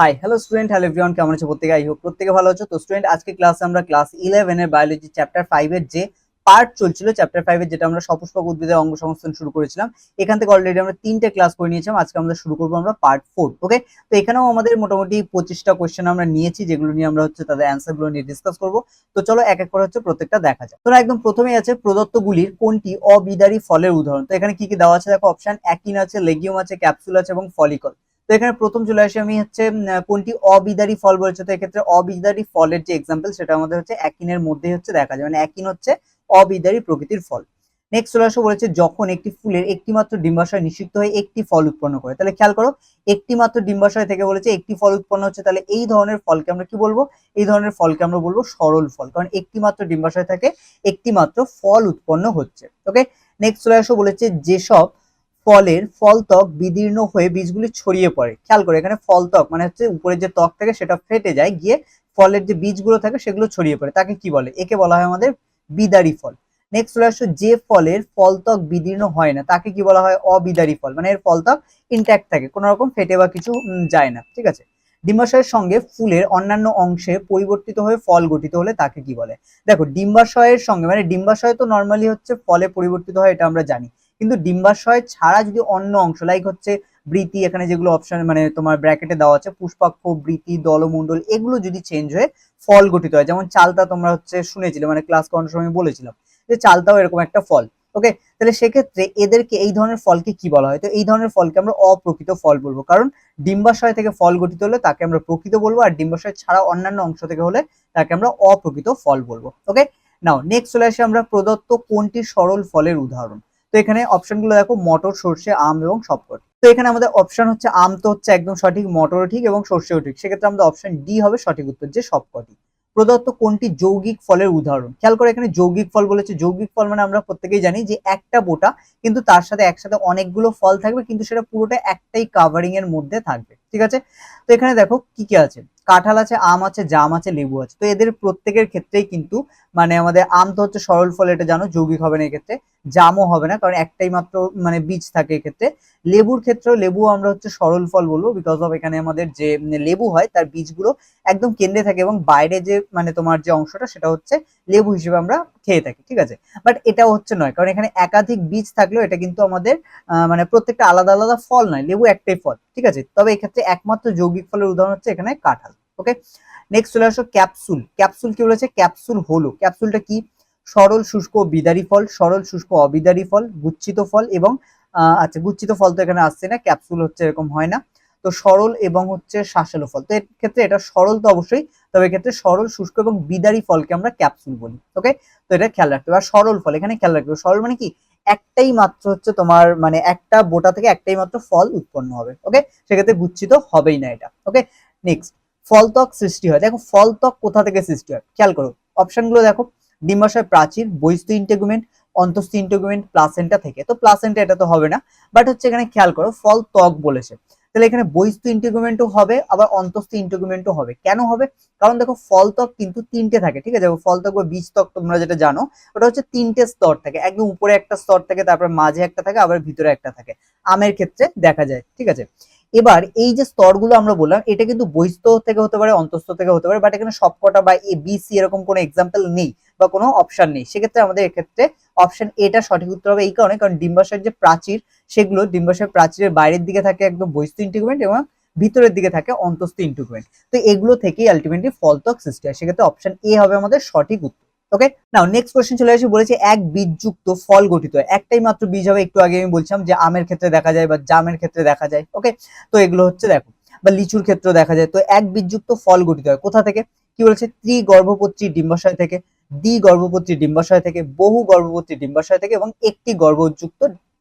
Hi hello student hello everyone কেমন আছো প্রত্যেকে? আই হোক প্রত্যেকে ভালো আছো। তো স্টুডেন্ট আজকে ক্লাসে আমরা ক্লাস ইলেভেন এর বায়োলজি চ্যাপ্টার ফাইভ এর যে পার্ট চলছিল চ্যাপ্টার ফাইভ এর যেটা আমরা সপুষ্পক উদ্ভিদের অঙ্গ সংস্থান শুরু করেছিলাম, এখান থেকে অলরেডি আমরা তিনটে ক্লাস করে নিয়েছিলাম। আজকে আমরা শুরু করব আমরা পার্ট ফোর ওকে তো এখানেও আমাদের মোটামুটি পঁচিশটা কোয়েশ্চেন আমরা নিয়েছি, যেগুলো নিয়ে আমরা হচ্ছে তাদের অ্যান্সারগুলো নিয়ে ডিসকাস করব। তো চলো এক এক করে হচ্ছে প্রত্যেকটা দেখা যায় তো একদম প্রথমেই আছে প্রদত্তগুলির কোনটি অবিদারী ফলের উদাহরণ? তো এখানে কি কি দেওয়া আছে? দেখো অপশন অ্যাকিন আছে লেগিউম আছে ক্যাপসুল আছে এবং ফলিকল তো এখানে প্রথম চলে আসি আমি হচ্ছে কোনটি অবিদারী ফল বলেছে? তো এক্ষেত্রে অবিদারী ফলের যে এক্সাম্পল সেটা আমাদের হচ্ছে অ্যাকিনের মধ্যেই হচ্ছে দেখা যায়। মানে অ্যাকিন হচ্ছে অবিদারী প্রকৃতির ফল। নেক্সট চলে আসো বলেছে যখন একটি ফুলের একটি মাত্র ডিম্বাশয় নিষিক্ত হয়ে একটি ফল উৎপন্ন করে। তাহলে খেয়াল করো একটি মাত্র ডিম্বাশয় থেকে বলেছে একটি ফল উৎপন্ন হচ্ছে, তাহলে এই ধরনের ফলকে আমরা কি বলব? এই ধরনের ফলকে আমরা বলব সরল ফল। কারণ একটি মাত্র ডিম্বাশয় থেকে একটি মাত্র ফল উৎপন্ন হচ্ছে। ওকে নেক্সট চলে আসো বলেছে যেসব ফলের ফলত্বক বিদীর্ণ হয়ে বীজগুলি ছড়িয়ে পড়ে। খেয়াল করে, এখানে ফলত্বক মানে হচ্ছে উপরের যে ত্বক থাকে সেটা ফেটে যায়, গিয়ে ফলের যে বীজগুলো থাকে সেগুলো ছড়িয়ে পড়ে। তাকে কি বলে? একে বলা হয় আমাদের বিদারি ফল। নেক্সট চলে আসো, যে ফলের ফলত্বক বিদীর্ণ হয় না, তাকে কি বলা হয় অবিদারি ফল? মানে এর ফলত্বক ইনট্যাক্ট থাকে, কোনো রকম ফেটে বা কিছু যায় না, ঠিক আছে? ডিম্বাশয়ের সঙ্গে ফুলের অন্যান্য অংশে পরিবর্তিত হয়ে ফল গঠিত হলে তাকে কি বলে? দেখো, ডিম্বাশয়ের সঙ্গে মানে ডিম্বাশয় তো নর্মালি হচ্ছে ফলে পরিবর্তিত হয়, এটা আমরা জানি। কিন্তু ডিম্বাশয় ছাড়া যদি অন্য অংশ লাইক হচ্ছে বৃতি এখানে যেগুলো অপশন মানে তোমার ব্র্যাকেটে দেওয়া আছে, পুষ্পাক্ষ বৃতি দলমণ্ডল, এগুলো যদি চেঞ্জ হয়ে ফল গঠিত হয়, যেমন চালতা তোমরা হচ্ছে শুনেছিলে মানে ক্লাস করানোর সময় বলেছিলাম, যে চালতাও এরকম একটা ফল ওকে তাহলে সেক্ষেত্রে এদেরকে এই ধরনের ফলকে কি বলা হয়? তো এই ধরনের ফলকে আমরা অপ্রকৃত ফল বলব, কারণ ডিম্বাশয় থেকে ফল গঠিত হলে তাকে আমরা প্রকৃত বলব, আর ডিম্বাশয় ছাড়া অন্যান্য অংশ থেকে হলে তাকে আমরা অপ্রকৃত ফল বলব ওকে নাও নেক্সট চলে আসে আমরা প্রদত্ত কোনটি সরল ফলের উদাহরণ। তো এখানে অপশনগুলো দেখো, মটর, সর্ষে, আম এবং সবকটি। তো এখানে আমাদের অপশন হচ্ছে আম তো হচ্ছে একদম সঠিক, মটরও ঠিক এবং সর্ষেও ঠিক। সেক্ষেত্রে আমাদের অপশন ডি হবে সঠিক উত্তর যে সবকটি। প্রদত্ত কোনটি যৌগিক ফলের উদাহরণ? খেয়াল করে এখানে যৌগিক ফল বলেছে। যৌগিক ফল মানে আমরা প্রত্যেকেই জানি যে একটা বোটা, কিন্তু তার সাথে একসাথে অনেকগুলো ফল থাকবে, কিন্তু সেটা পুরোটা একটাই কাভারিং এর মধ্যে থাকবে। ঠিক আছে? তো এখানে দেখো কি কি আছে? কাঁঠাল আছে, আম আছে, জাম আছে, লেবু আছে। তো এদের প্রত্যেকের ক্ষেত্রেই কিন্তু মানে আমাদের আম তো হচ্ছে সরল ফল, এটা জানো, যৌগিক হবে না এক্ষেত্রে, জামও হবে না, কারণ একটাই মাত্র মানে বীজ থাকে এক্ষেত্রে। লেবুর ক্ষেত্রেও লেবু আমরা হচ্ছে সরল ফল বলব বিকজ অফ এখানে আমাদের যে লেবু হয়, তার বীজগুলো একদম কেন্দ্রে থাকে এবং বাইরে যে মানে তোমার যে অংশটা, সেটা হচ্ছে লেবু হিসেবে আমরা খেয়ে থাকি, ঠিক আছে? বাট এটাও হচ্ছে নয়, কারণ এখানে একাধিক বীজ থাকলেও এটা কিন্তু আমাদের মানে প্রত্যেকটা আলাদা আলাদা ফল নয়, লেবু একটাই ফল, ঠিক আছে? তবে এক্ষেত্রে একমাত্র যৌগিক ফলের উদাহরণ হচ্ছে এখানে কাঁঠাল। ওকে নেক্সট চলে আসো ক্যাপসুল ক্যাপসুল কি বলেছে? ক্যাপসুল হলো। ক্যাপসুলটা কি? সরল, শুষ্ক, বিদারী ফল। সরল, শুষ্ক, অবিদারী ফল, গুচ্ছিত ফল এবং আচ্ছা গুচ্ছিত ফল তো এখানে আসছে না। ক্যাপসুল হচ্ছে এরকম হয় না। তো সরল এবং হচ্ছে শাসালো ফল। তো এর ক্ষেত্রে এটা সরল তো অবশ্যই। তবে এক্ষেত্রে সরল, শুষ্ক এবং বিদারী ফলকে আমরা ক্যাপসুল বলি। ওকে তো এটা খেয়াল রাখতে হবে। আর সরল ফল, এখানে খেয়াল রাখতে হবে। সরল মানে কি? একটাই মাত্র হচ্ছে তোমার মানে একটা বোটা থেকে একটাই মাত্র ফল উৎপন্ন হবে। ওকে সেক্ষেত্রে গুচ্ছিত হবেই না এটা। ওকে নেক্সট ফলত্বক সৃষ্টি হয়। দেখো ফলত্বক কোথা থেকে সৃষ্টি হয়? খেয়াল করো, অপশনগুলো দেখো ডিম্বাশয় প্রাচীর বহিস্থ ইন্টেগুমেন্ট অন্তস্থ ইন্টেগুমেন্ট প্লাসেন্টা থেকে। তো প্লাসেন্টা এটা তো হবে না বাট হচ্ছে এখানে খেয়াল করো, ফল ত্বক বলেছে। তাহলে এখানে বহিস্থ ইন্টিগুমেন্টও হবে, আবার অন্তস্থ ইন্টিগুমেন্টও হবে। কেন হবে? কারণ দেখো ফলত্বক কিন্তু তিনটে থাকে, ঠিক আছে? ফলত্বক বা বীজত্বক তোমরা যেটা জানো, ওটা হচ্ছে তিনটে স্তর থাকে। একদম উপরে একটা স্তর থাকে, তারপর মাঝে একটা থাকে, আবার ভিতরে একটা থাকে। আমের ক্ষেত্রে দেখা যায়, ঠিক আছে? এবার এই যে স্তরগুলো আমরা বললাম, এটা কিন্তু বহিস্থ থেকে হতে পারে, অন্তস্থ থেকে হতে পারে বাট এখানে সবকটা বা এ বি সি এরকম কোনো এক্সাম্পল নেই বা কোনো অপশন নেই। সেক্ষেত্রে আমাদের এক্ষেত্রে অপশন এটা সঠিক উত্তর হবে এই কারণে, কারণ ডিম্বাশয়ের যে প্রাচীর, সেগুলো ডিম্বাশয়ের প্রাচীরের বাইরের দিকে থাকে একদম বহিস্থ ইন্টিগুমেন্ট এবং ভিতরের দিকে থাকে অন্তস্থ ইন্টিগুমেন্ট তো এগুলো থেকেই আলটিমেটলি ফলত্বক সৃষ্টি হয়। সেক্ষেত্রে অপশন এ হবে আমাদের সঠিক উত্তর। ওকে নাও নেক্সট কোশ্চেন চলে আসি, বলেছে এক বীজযুক্ত ফল গঠিত। একটাই মাত্র বীজ হবে, একটু আগে আমি বলছিলাম যে আমের ক্ষেত্রে দেখা যায় বা জামের ক্ষেত্রে দেখা যায় ওকে তো এগুলো হচ্ছে দেখো, বা লিচুর ক্ষেত্রেও দেখা যায়। তো এক বীজযুক্ত ফল গঠিত হয়, কোথা থেকে? কি বলেছে? ত্রি গর্ভপত্রী ডিম্বাশয় থেকে দ্বি গর্ভপত্রী ডিম্বাশয় থেকে বহু গর্ভপত্রী ডিম্বাশয় থেকে এবং একটি গর্ভযুক্ত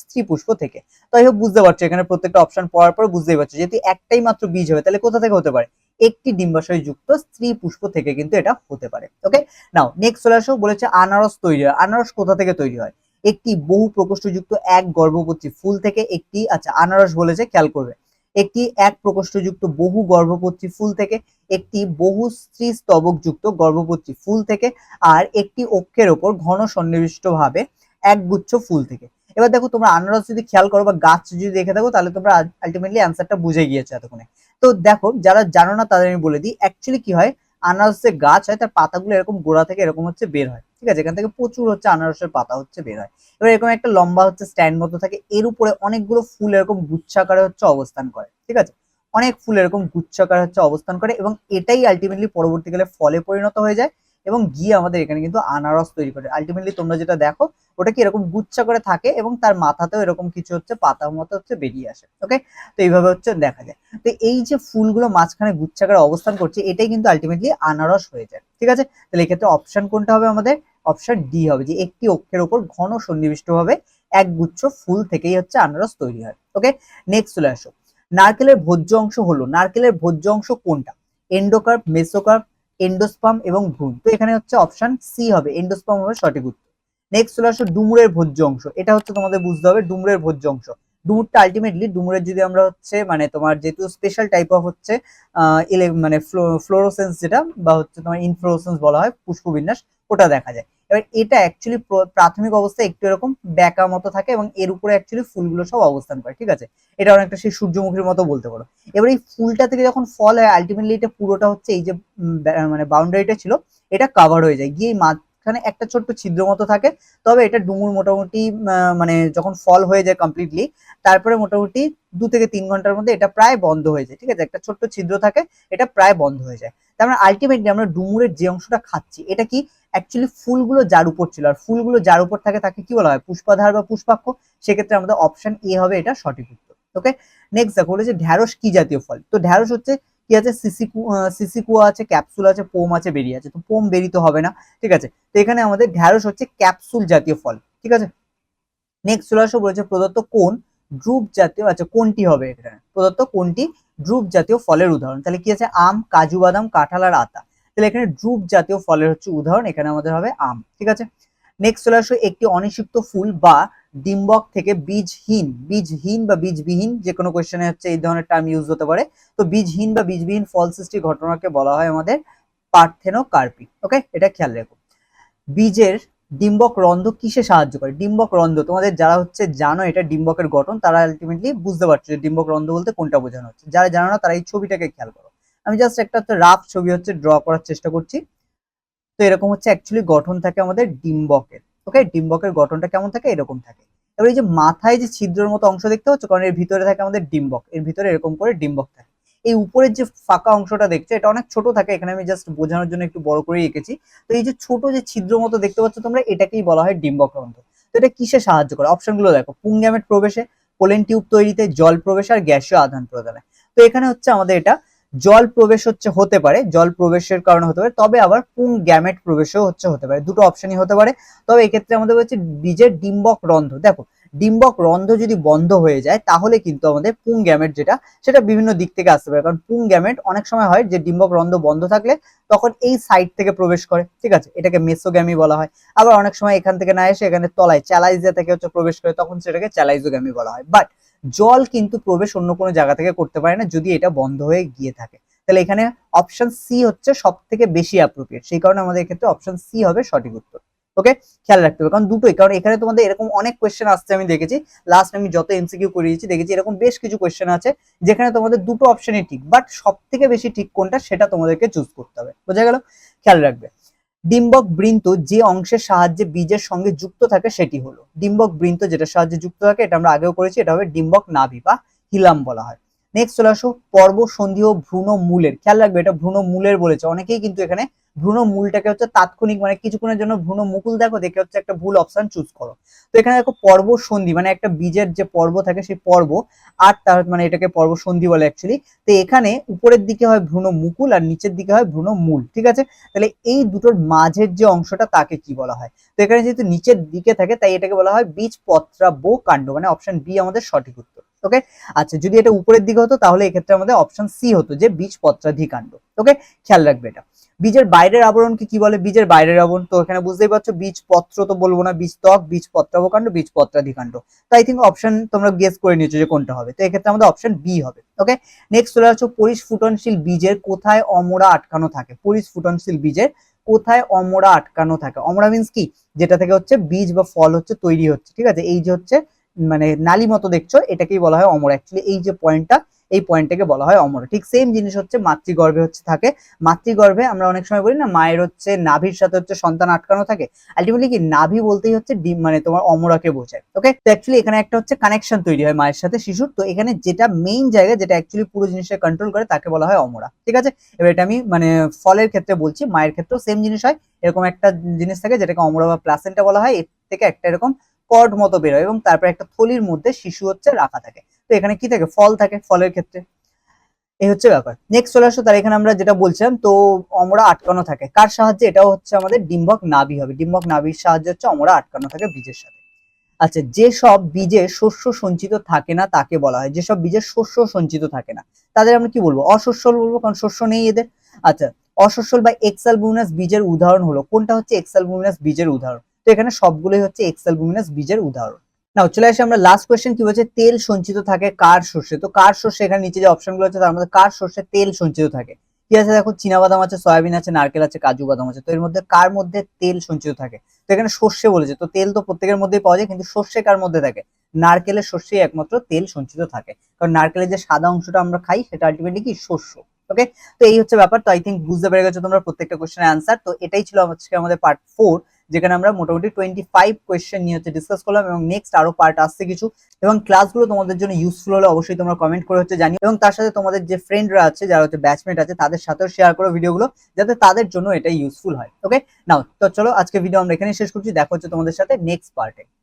স্ত্রী পুষ্প থেকে। তাই হোক, বুঝতে পারছ, এখানে প্রত্যেকটা অপশন পড়ার পর বুঝতেই পারছ। যেহেতু একটাই মাত্র বীজ হবে, তাহলে কোথা থেকে হতে পারে? একটি ডিম্বাশয় যুক্ত স্ত্রী পুষ্প থেকে কিন্তু এটা হতে পারে। ওকে নাও নেক্সট চলে আসো, বলেছে আনারস তৈরি হয়। আনারস কোথা থেকে তৈরি হয়? একটি বহু প্রকোষ্ঠযুক্ত এক গর্ভপত্রী ফুল থেকে একটি আচ্ছা আনারস বলেছে, খেয়াল করবে। একটি এক প্রকোষ্ঠযুক্ত বহু গর্ভপত্রী ফুল থেকে একটি বহু স্ত্রী স্তবক যুক্ত গর্ভপত্রী ফুল থেকে আর একটি অক্ষের ওপর ঘন সন্নিবিষ্ট ভাবে এক গুচ্ছ ফুল থেকে। এবার দেখো, তোমরা আনারস যদি খেয়াল করো বা গাছ যদি দেখে থাকো, তাহলে তোমরা আলটিমেটলি অ্যান্সারটা বুঝে গিয়েছো এতক্ষণে। তো দেখো, যারা জানো না তাদের আমি বলে দিই অ্যাকচুয়ালি কি হয়? আনারসের গাছ হয়, তার পাতাগুলো এরকম গোড়া থেকে এরকম হচ্ছে বের হয়, ঠিক আছে? এখান থেকে প্রচুর হচ্ছে আনারসের পাতা হচ্ছে বের হয়। এবার এরকম একটা লম্বা হচ্ছে স্ট্যান্ড মতো থাকে, এর উপরে অনেকগুলো ফুল এরকম গুচ্ছাকারে হচ্ছে অবস্থান করে, ঠিক আছে? অনেক ফুল এরকম গুচ্ছাকারে হচ্ছে অবস্থান করে এবং এটাই আলটিমেটলি পরবর্তীকালে ফলে পরিণত হয়ে যায়। এবং গিয়ে আমাদের এখানে কিন্তু আনারস তৈরি করে। আলটিমেটলি তোমরা যেটা দেখো, ওটা কি এরকম গুচ্ছা করে থাকে এবং তার মাথাতেও এরকম কিছু হচ্ছে, পাতার মতো হচ্ছে বেরিয়ে আসে। ওকে তো এইভাবে হচ্ছে দেখা যায়। তো এই যে ফুলগুলো মাঝখানে গুচ্ছা করে অবস্থান করছে, এটাই কিন্তু আলটিমেটলি আনারস হয়ে যায়। ঠিক আছে? তাহলে এক্ষেত্রে অপশন কোনটা হবে আমাদের? অপশন ডি হবে যে একটি অক্ষের ওপর ঘন সন্নিবিষ্ট ভাবে এক গুচ্ছ ফুল থেকেই হচ্ছে আনারস তৈরি হয়। ওকে নেক্সট চলে আসো। নারকেলের ভোজ্য অংশ হলো। নারকেলের ভোজ্য অংশ কোনটা? এন্ডোকার্প মেসোকার্প এন্ডোস্পাম এবং ভ্রূণ। তো এখানে হচ্ছে অপশন সি হবে এন্ডোস্পাম হবে সঠিক উত্তর। নেক্সট চলে আসো ডুমুরের ভোজ্য অংশ। এটা হচ্ছে তোমাদের বুঝতে হবে ডুমুরের ভোজ্য অংশ। ডুমুরটা আলটিমেটলি ডুমুরের যদি আমরা হচ্ছে মানে তোমার যেহেতু স্পেশাল টাইপ অফ হচ্ছে মানে ফ্লোরোসেন্স যেটা, বা হচ্ছে তোমার ইনফ্লোরোসেন্স বলা হয়, পুষ্পবিন্যাস, ওটা দেখা যায়। এবার এটা অ্যাকচুয়ালি প্রাথমিক অবস্থায় একটু এরকম ব্যাকা মতো থাকে এবং এর উপরে অ্যাকচুয়ালি ফুলগুলো সব অবস্থান করে, ঠিক আছে? এটা অনেকটা সেই সূর্যমুখীর মতো বলতে পারো। এবার এই ফুলটা থেকে যখন ফল হয় আলটিমেটলি এটা পুরোটা হচ্ছে এই যে মানে বাউন্ডারিটা ছিল, এটা কাভার হয়ে যায়। গিয়ে মাঝখানে একটা ছোট্ট ছিদ্র মতো থাকে, তবে এটা ডুমুর মোটামুটি মানে যখন ফল হয়ে যায় কমপ্লিটলি তারপরে মোটামুটি দু থেকে তিন ঘণ্টার মধ্যে এটা প্রায় বন্ধ হয়ে যায়, ঠিক আছে? একটা ছোট্ট ছিদ্র থাকে, এটা প্রায় বন্ধ হয়ে যায়। তার মানে আলটিমেটলি আমরা ডুমুরের যে অংশটা খাচ্ছি, এটা কি অ্যাকচুয়ালি ফুলগুলো যার উপর ছিল। আর ফুলগুলো যার উপর থাকে তাকে কি বলা হয়? পুষ্পাধার বা পুষ্পাক্ষ? সেক্ষেত্রে আমাদের অপশন এ হবে এটা সঠিক উত্তর। ওকে নেক্সট দেখো, বলেছে ঢ্যাঁড়স কি জাতীয় ফল? তো ঢ্যাঁড়স হচ্ছে কি আছে? সিসিকু সিসিকুয়া আছে ক্যাপসুল আছে, পোম আছে, বেরিয়ে আছে। তো পোম বেরিতে হবে না। ঠিক আছে? তো এখানে আমাদের ঢ্যাঁড়স হচ্ছে ক্যাপসুল জাতীয় ফল। ঠিক আছে? নেক্সট চলে আসো, বলেছে প্রদত্ত কোন ড্রুপ জাতীয় আচ্ছা কোনটি হবে এখানে? প্রদত্ত কোনটি ড্রুপ জাতীয় ফলের উদাহরণ? তাহলে কি আছে? আম, কাজু বাদাম, কাঁঠাল আর আতা। তাহলে এখানে ড্রুপ জাতীয় ফলের হচ্ছে উদাহরণ, এখানে আমাদের হবে আম, ঠিক আছে? নেক্সট চলে আসো একটি অনিষিক্ত ফুল বা ডিম্বক থেকে বীজহীন বীজহীন বা বীজবিহীন যে কোনো কোয়েশ্চেনে হচ্ছে এই ধরনের টার্ম ইউজ হতে পারে। তো বীজহীন বা বীজবিহীন ফল সৃষ্টির ঘটনাকে বলা হয় আমাদের পার্থেনো পার্থেনোকার্পি ওকে এটা খেয়াল রেখো। বীজের ডিম্বক রন্ধ কিসে সাহায্য করে? ডিম্বক রন্ধ তোমাদের যারা হচ্ছে জানো এটা ডিম্বকের গঠন, তারা আলটিমেটলি বুঝতে পারছ যে ডিম্বক রন্ধ বলতে কোনটা বোঝানো হচ্ছে। যারা জানো না, তারা এই ছবিটাকে খেয়াল করো। আমি জাস্ট একটা রাফ ছবি হচ্ছে ড্র করার চেষ্টা করছি। তো এরকম হচ্ছে অ্যাকচুয়ালি গঠন থাকে আমাদের ডিম্বকের। ওকে ডিম্বকের গঠনটা কেমন থাকে? এরকম থাকে। এবার এই যে মাথায় যে ছিদ্রের মতো অংশ দেখতে পাচ্ছ, কারণ এর ভিতরে থাকে আমাদের ডিম্বক, এর ভিতরে এরকম করে ডিম্বক থাকে। এই উপরের যে ফাঁকা অংশটা দেখছ, এটা অনেক ছোট থাকে, এখানে আমি জাস্ট বোঝানোর জন্য একটু বড় করে এঁকেছি। তো এই যে ছোট যে ছিদ্র মতো দেখতে পাচ্ছ তোমরা, এটাকেই বলা হয় ডিম্বক রন্ধ্র। তো এটা কিসে সাহায্য করে? অপশনগুলো দেখো পুংগ্যামেট প্রবেশে, পোলেন টিউব তৈরিতে জল প্রবেশ আর গ্যাসীয় আদান প্রদানে। তো এখানে হচ্ছে আমাদের এটা জল প্রবেশ হচ্ছে, হতে পারে। জল প্রবেশের কারণে হতে পারে, তবে আবার পুং গ্যামেট প্রবেশও হচ্ছে, হতে পারে। দুটো অপশনই হতে পারে। তবে এক্ষেত্রে আমাদের হচ্ছে বীজের ডিম্বক রন্ধ্র। দেখো, ডিম্বক রন্ধ্র যদি বন্ধ হয়ে যায়, তাহলে কিন্তু আমাদের পুং গ্যামেট যেটা, সেটা বিভিন্ন দিক থেকে আসতে পারে। কারণ পুং গ্যামেট অনেক সময় হয় যে ডিম্বক রন্ধ্র বন্ধ থাকলে তখন এই সাইড থেকে প্রবেশ করে। ঠিক আছে? এটাকে মেসোগ্যামি বলা হয়। আবার অনেক সময় এখান থেকে না এসে এখানে তলায় চ্যালাইজা থেকে হচ্ছে প্রবেশ করে, তখন সেটাকে চ্যালাইজোগ্যামি বলা হয়। বাট জল কিন্তু প্রবেশ অন্য কোনো জায়গা থেকে করতে পারে না যদি এটা বন্ধ হয়ে গিয়ে থাকে। তাহলে এখানে অপশন সি হচ্ছে সব থেকে বেশি অ্যাপ্রোপ্রিয়েট সেই কারণে আমাদের ক্ষেত্রে অপশন সি হবে সঠিক উত্তর। ওকে খেয়াল রাখতে হবে। কারণ দুটোই। কারণ এখানে তোমাদের এরকম অনেক কোয়েশ্চেন আসছে আমি দেখেছি। লাস্ট আমি যত এমসিকিউ করিয়েছি দেখেছি এরকম বেশ কিছু কোয়েশ্চেন আছে যেখানে তোমাদের দুটো অপশনই ঠিক। বাট সব থেকে বেশি ঠিক কোনটা সেটা তোমাদেরকে চুজ করতে হবে। বোঝা গেল? খেয়াল রাখবে। ডিম্বক বৃন্ত যে অংশের সাহায্যে বীজের সঙ্গে যুক্ত থাকে সেটি হলো। ডিম্বক বৃন্ত যেটা সাহায্যে যুক্ত থাকে, এটা আমরা আগেও করেছি, এটা হবে ডিম্বক নাভি বা হিলাম বলা হয়। নেক্সট চলে আসো, পর্ব সন্ধি ও ভ্রূণ মূলের। খেয়াল রাখবে, এটা ভ্রূণ মূলের বলেছে। অনেকেই কিন্তু এখানে ভ্রূণ মূলটাকে হচ্ছে তাৎক্ষণিক মানে কিছুক্ষণের জন্য ভ্রূণ মুকুল দেখো, দেখে হচ্ছে একটা ভুল অপশন চুজ করো। তো এখানে দেখো, পর্ব সন্ধি মানে একটা বীজের যে পর্ব থাকে সেই পর্ব আর তার মানে এটাকে পর্ব সন্ধি বলে অ্যাকচুয়ালি তো এখানে উপরের দিকে হয় ভ্রূণ মুকুল আর নিচের দিকে হয় ভ্রূণ মূল, ঠিক আছে? তাহলে এই দুটোর মাঝের যে অংশটা তাকে কি বলা হয়? তো এখানে যেহেতু নিচের দিকে থাকে, তাই এটাকে বলা হয় বীজ পত্রাব্য কাণ্ড মানে অপশন বি আমাদের সঠিক উত্তর। ওকে আচ্ছা যদি এটা উপরের দিকে হতো, তাহলে এক্ষেত্রে আমাদের অপশন সি হতো যে বীজ পত্রাধিকাণ্ড। ওকে খেয়াল রাখবে এটা। বীজের বাইরের আবরণকে কি বলে? বীজের বাইরের আবরণ তো এখানে বুঝতেই পারছ, বীজ পত্র তো বলব না, বীজ ত্বক, বীজ পত্রাবকাণ্ড, বীজ পত্রাধিকাণ্ড। তো আই থিঙ্ক অপশন তোমরা গেস করে নিয়েছো যে কোনটা হবে। তো এক্ষেত্রে আমাদের অপশন বি হবে। ওকে নেক্সট চলে আসছো পরিস্ফুটনশীল বীজের কোথায় অমরা আটকানো থাকে? পরিস্ফুটনশীল বীজের কোথায় অমরা আটকানো থাকে? অমরা মিন্স কি? যেটা থেকে হচ্ছে বীজ বা ফল হচ্ছে তৈরি হচ্ছে। ঠিক আছে? এই যে হচ্ছে মানে নালি মতো দেখছ, এটাকেই বলা হয় অমরা। অ্যাকচুয়ালি এই যে পয়েন্টটা এই পয়েন্টটাকে বলা হয় অমরা। ঠিক সেম জিনিস হচ্ছে মাতৃগর্ভে হচ্ছে থাকে। মাতৃগর্ভে আমরা অনেক সময় বলি না, মায়ের হচ্ছে নাভির সাথে হচ্ছে সন্তান আটকানো থাকে। আলটিমেটলি কি নাভি বলতেই হচ্ছে ডিম মানে তোমার অমরাকে বোঝায়। ওকে তো অ্যাকচুয়ালি এখানে একটা হচ্ছে কানেকশন তৈরি হয় মায়ের সাথে শিশুর। তো এখানে যেটা মেইন জায়গা, যেটা অ্যাকচুয়ালি পুরো জিনিসটা কন্ট্রোল করে, তাকে বলা হয় অমরা। ঠিক আছে? এবার এটা আমি মানে ফলের ক্ষেত্রে বলছি, মায়ের ক্ষেত্রেও সেম জিনিস হয়। এরকম একটা জিনিস থাকে, যেটাকে অমরা বা প্লাসেন্টা বলা হয়। এর থেকে একটা এরকম কর্ড মতো বের হয় এবং তারপর একটা থলির মধ্যে শিশু হচ্ছে রাখা থাকে। তো এখানে কি থাকে? ফল থাকে, ফলের ক্ষেত্রে। এই হচ্ছে ব্যাপার। নেক্সট চলে আসো তার এখানে আমরা যেটা বলছিলাম, তো অমরা আটকানো থাকে। কার সাহায্যে? এটাও হচ্ছে আমাদের ডিম্বক নাভি হবে। ডিম্বক নাভির সাহায্যে হচ্ছে অমরা আটকানো থাকে বীজের সাথে। আচ্ছা যেসব বীজে শস্য সঞ্চিত থাকে না তাকে বলা হয়। যেসব বীজে শস্য সঞ্চিত থাকে না, তাদের আমরা কি বলব? অশস্যল বলব, কারণ শস্য নেই এদের। আচ্ছা অশস্যল বা এক্সালবুমিনাস বীজের উদাহরণ হলো। কোনটা হচ্ছে এক্সালবুমিনাস বীজের উদাহরণ? তো এখানে সবগুলোই হচ্ছে এক্সালবুমিনাস বীজের উদাহরণ। না চলে আসে আমরা লাস্ট কোয়েশ্চেন কি বলছে? তেল সঞ্চিত থাকে কার শস্যে তো কার শস্যে এখানে নিচে যে অপশনগুলো আছে, তার মধ্যে কার শস্যে তেল সঞ্চিত থাকে? কি আছে? দেখো বাদাম আছে, সয়াবিন আছে, নারকেল আছে, কাজু বাদাম আছে। তো এর মধ্যে কার মধ্যে তেল সঞ্চিত থাকে? তো এখানে শস্যে বলেছে। তো তেল তো প্রত্যেকের মধ্যেই পাওয়া যায়, কিন্তু শস্যে কার মধ্যে থাকে? নারকেলের শস্যে একমাত্র তেল সঞ্চিত থাকে। কারণ নারকেলের যে সাদা অংশটা আমরা খাই, সেটা আলটিমেটলি কি? শস্য ওকে তো এই হচ্ছে ব্যাপার। তো আই থিঙ্ক বুঝতে পেরে গেছো তোমরা প্রত্যেকটা কোশ্চেনের আনসার তো এটাই ছিল আজকে আমাদের পার্ট ফোর যেখানে আমরা মোটামুটি টোয়েন্টি ফাইভ কোয়েশ্চেন নিয়ে হচ্ছে ডিসকাস করলাম এবং নেক্সট আরও পার্ট আসছে কিছু এবং ক্লাসগুলো তোমাদের জন্য ইউজফুল হলে অবশ্যই তোমরা কমেন্ট করে হচ্ছে জানি এবং তার সাথে তোমাদের যে ফ্রেন্ডরা আছে, যারা হচ্ছে ব্যাচমেট আছে, তাদের সাথেও শেয়ার করো ভিডিওগুলো যাতে তাদের জন্য এটা ইউজফুল হয় ওকে নাও তো চলো আজকে ভিডিও আমরা এখানে শেষ করছি, দেখা হচ্ছে তোমাদের সাথে নেক্সট পার্টে